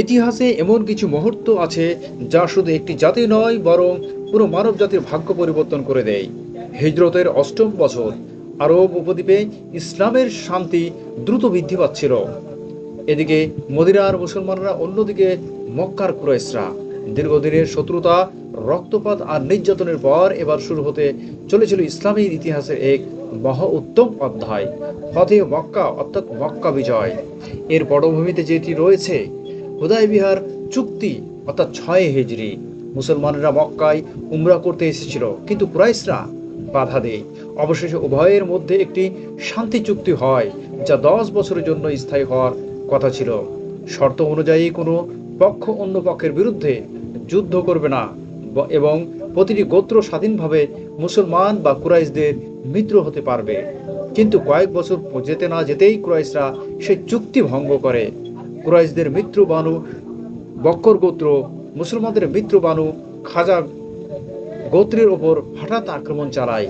ইতিহাসে এমন কিছু মুহূর্ত আছে যা শুধু একটি জাতি নয়, বরং পুরো মানব জাতির ভাগ্য পরিবর্তন করে দেয়। হিজরতের অষ্টম বছর, আরব উপদ্বীপে ইসলামের শান্তি দ্রুত বৃদ্ধি পাচ্ছিল। এদিকে মদিনার মুসলমানরা অন্যদিকে মক্কার কুরাইশরা। দীর্ঘদিনের শত্রুতা, রক্তপাত আর নির্যাতনের পর এবার শুরু হতে চলেছিল ইসলামের ইতিহাসের এক মহা উত্তম অধ্যায়। ফতে মক্কা অর্থাৎ মক্কা বিজয়। এর পটভূমিতে যেটি রয়েছে হুদাই বিহার চুক্তি, অর্থাৎ ছয় হিজরি মুসলমানরা মক্কায় উমরা করতে এসেছিল, কিন্তু কুরাইশরা বাধা দেয়। অবশেষে উভয়ের মধ্যে একটি শান্তি চুক্তি হয়, যা দশ বছরের জন্য স্থায়ী হওয়ার কথা ছিল। শর্ত অনুযায়ী কোনো পক্ষ অন্য পক্ষের বিরুদ্ধে যুদ্ধ করবে না, এবং প্রতিটি গোত্র স্বাধীনভাবে মুসলমান বা কুরাইশদের মিত্র হতে পারবে। কিন্তু কয়েক বছর যেতে না যেতেই কুরাইশরা সে চুক্তি ভঙ্গ করে। কুরাইশদের মিত্র বানু, বক্কর গোত্র, মুসলমানদের মিত্র বানু খাজা গোত্রের ওপর হঠাৎ আক্রমণ চালায়।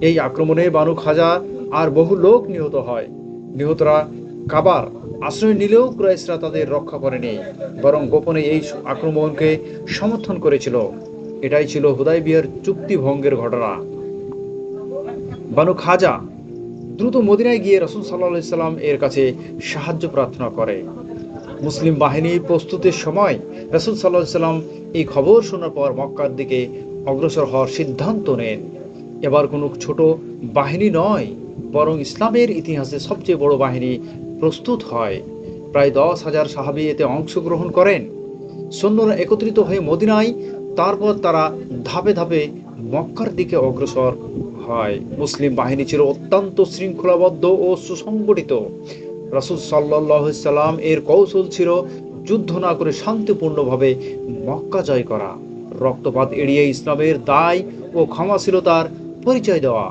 এই আক্রমণে বানু খাজা আর বহু লোক নিহত হয়। নিহতরা কাবার আশ্রয় নিলেও কুরাইশরা তাদের রক্ষা করেনি, বরং গোপনে এই আক্রমণকে সমর্থন করেছিল। এটাই ছিল হুদাই বিহার চুক্তি ভঙ্গের ঘটনা। বানু খাজা দ্রুত মদিনায় গিয়ে রসুল সাল্লাহ সাল্লাম এর কাছে সাহায্য প্রার্থনা করে। মুসলিম বাহিনী প্রস্তুতির সময় রসুল সাল্লাহ সাল্লাম এই খবর শোনার পর মক্কার দিকে অগ্রসর হওয়ার সিদ্ধান্ত নেন। এবার কোনো ছোট বাহিনী নয়, বরং ইসলামের ইতিহাসে সবচেয়ে বড় বাহিনী প্রস্তুত হয়। প্রায় দশ হাজার সাহাবি এতে অংশগ্রহণ করেন। সৈন্যরা একত্রিত হয়ে মদিনায়, তারপর তারা ধাপে ধাপে মক্কার দিকে অগ্রসর হয়। মুসলিম বাহিনী ছিল অত্যন্ত শৃঙ্খলাবদ্ধ ও সুসংগঠিত। রাসুল সাল্লাম এর কৌশল ছিল যুদ্ধ না করে শান্তিপূর্ণভাবে মক্কা জয় করা। রক্তপাত এড়িয়ে ইসলামের দায় ও ক্ষমাশীলতার পরিচয় দেওয়া।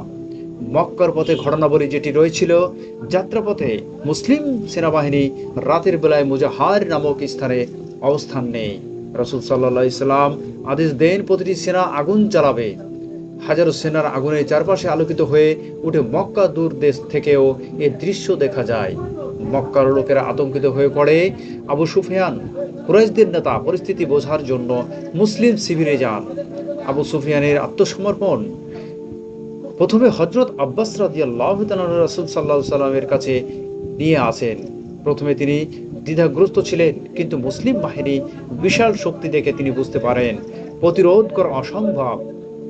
মক্কার পথে ঘটনাবলী যেটি রয়েছিল, যাত্রাপথে মুসলিম সেনাবাহিনী রাতের বেলায় মুজাহার নামক স্থানে অবস্থান নেই রসুল সাল্লাহ ইসলাম আদেশ দেন প্রতিটি সেনা আগুন জ্বালাবে। হাজারো সেনার আগুনে চারপাশে আলোকিত হয়ে উঠে মক্কা দূর দেশ থেকেও এ দৃশ্য দেখা যায়। মক্কার লোকেরা আতঙ্কিত হয়ে পড়ে। আবু সুফিয়ান, কুরাইশদের নেতা, পরিস্থিতি বোঝার জন্য মুসলিম শিবিরে যান। আবু সুফিয়ানের আত্মসমর্পণ। প্রথমে হজরত আব্বাস রাদিয়াল্লাহ রাসুল সাল্লাহ সাল্লামের কাছে নিয়ে আসেন। প্রথমে তিনি দ্বিধাগ্রস্ত ছিলেন, কিন্তু মুসলিম বাহিনী বিশাল শক্তি দেখে তিনি বুঝতে পারেন, প্রতিরোধ করা অসম্ভব।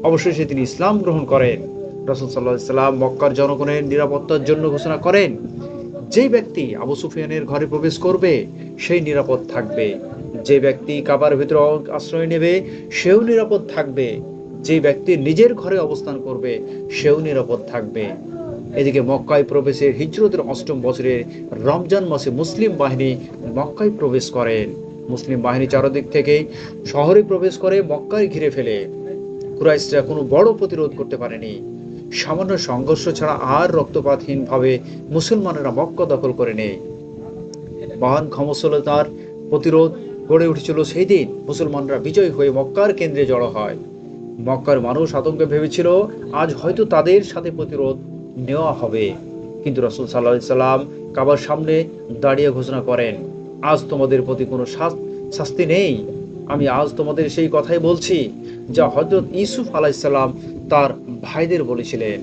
অবশেষে তিনি ইসলাম গ্রহণ করেন। রসুল সাল্লাহ সাল্লাম মক্কার জনগণের নিরাপত্তার জন্য ঘোষণা করেন যে ব্যক্তি আবু সুফিয়ানের ঘরে প্রবেশ করবে, সেই নিরাপদ থাকবে। যে ব্যক্তি কাবার ভিতরে আশ্রয় নেবে, সেও নিরাপদ থাকবে। যে ব্যক্তি নিজের ঘরে অবস্থান করবে, সেও নিরাপদ থাকবে। এদিকে মক্কায় প্রবেশের হিজরতের অষ্টম বছরে রমজান মাসে মুসলিম বাহিনী মক্কায় প্রবেশ করেন মুসলিম বাহিনী চারদিক থেকে শহরে প্রবেশ করে মক্কায় ঘিরে ফেলে। কুরাইশরা কোনো বড় প্রতিরোধ করতে পারেনি। সামান্য সংঘর্ষ ছাড়া আর রক্তপাতহীনভাবে মুসলমানেরা মক্কা দখল করে নেয়। মহান ক্ষমশীলতার প্রতিরোধ গড়ে উঠেছিল সেই দিন মুসলমানরা বিজয় হয়ে মক্কার কেন্দ্রে জড়ো হয়। মক্কার মানুষ আতঙ্কে ভেবেছিল, আজ হয়তো তাদের সাথে প্রতিরোধ নেওয়া হবে। কিন্তু রসুল সাল্লাহ সাল্লাম কাবার সামনে দাঁড়িয়ে ঘোষণা করেন, আজ তোমাদের প্রতি কোনো শাস- শাস্তি নেই। আমি আজ তোমাদের সেই কথাই বলছি। যা হজরত ইউসুফ আলাইসাল্লাম তার ভাইদের বলেছিলেন।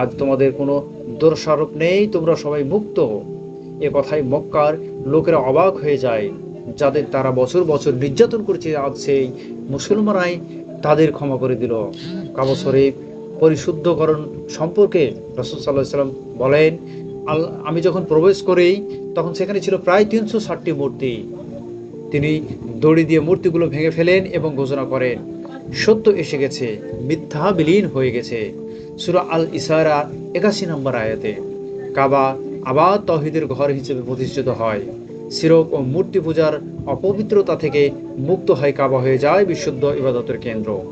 আজ তোমাদের কোনো দোষারোপ নেই, তোমরা সবাই মুক্ত এ কথাই মক্কার লোকেরা অবাক হয়ে যায়, যাদের তারা বছর বছর নির্যাতন করেছে, আজ সেই মুসলমানাই তাদের ক্ষমা করে দিল। কাবা শরীফ পরিশুদ্ধকরণ সম্পর্কে রসুল সাল্লাহ বলেন আমি যখন প্রবেশ করি, তখন সেখানে ছিল প্রায় তিনশো ষাটটি মূর্তি। তিনি দড়ি দিয়ে মূর্তিগুলো ভেঙে ফেলেন এবং ঘোষণা করেন সত্য এসে গেছে, মিথ্যা বিলীন হয়ে গেছে। সুরা আল ইসারা একাশি নম্বর আয়াতে, কাবা আবার তহিদের ঘর হিসেবে প্রতিষ্ঠিত হয়। সিরক ও মূর্তি পূজার অপবিত্রতা থেকে মুক্ত হয় কাবা হয়ে যায় বিশুদ্ধ ইবাদতের কেন্দ্র।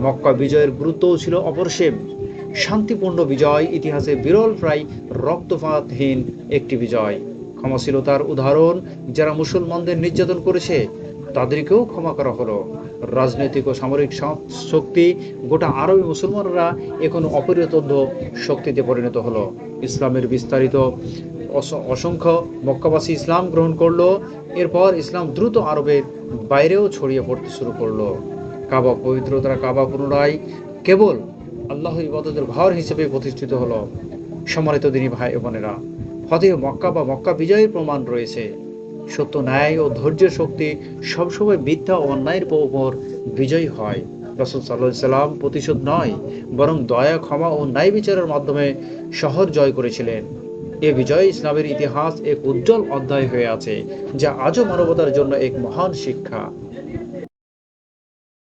মক্কা বিজয়ের গুরুত্বও ছিল অপরিসীম শান্তিপূর্ণ বিজয় ইতিহাসে বিরল প্রায় রক্তপাতহীন একটি বিজয়। ক্ষমাশীলতার উদাহরণ, যারা মুসলমানদের নির্যাতন করেছে, তাদেরকেও ক্ষমা করা হলো। রাজনৈতিক ও সামরিক শক্তি, গোটা আরবি মুসলমানরা এখন অপরিতদ্ধ শক্তিতে পরিণত হলো। ইসলামের বিস্তারিত অস- অসংখ্য মক্কাবাসী ইসলাম গ্রহণ করল। এরপর ইসলাম দ্রুত আরবের বাইরেও ছড়িয়ে পড়তে শুরু করল। কাবা পবিত্রতার কাবা পুনরায় কেবল আল্লাহ ইবাদতের ঘর হিসেবে প্রতিষ্ঠিত হলো। সম্মানিত দিনী ভাই বোনেরা ফতেহ মক্কা বা মক্কা বিজয়ের প্রমাণ রয়েছে। সত্য ন্যায় ও ধৈর্যের শক্তি সবসময় মিথ্যা অন্যায়ের উপর বিজয়ী হয়। রসুল সাল্লাহ সাল্লাম প্রতিশোধ নয়, বরং দয়া, ক্ষমা ও ন্যায় বিচারের মাধ্যমে শহর জয় করেছিলেন। এ বিজয় ইসলামের ইতিহাস এক উজ্জ্বল অধ্যায় হয়ে আছে, যা আজও মানবতার জন্য এক মহান শিক্ষা।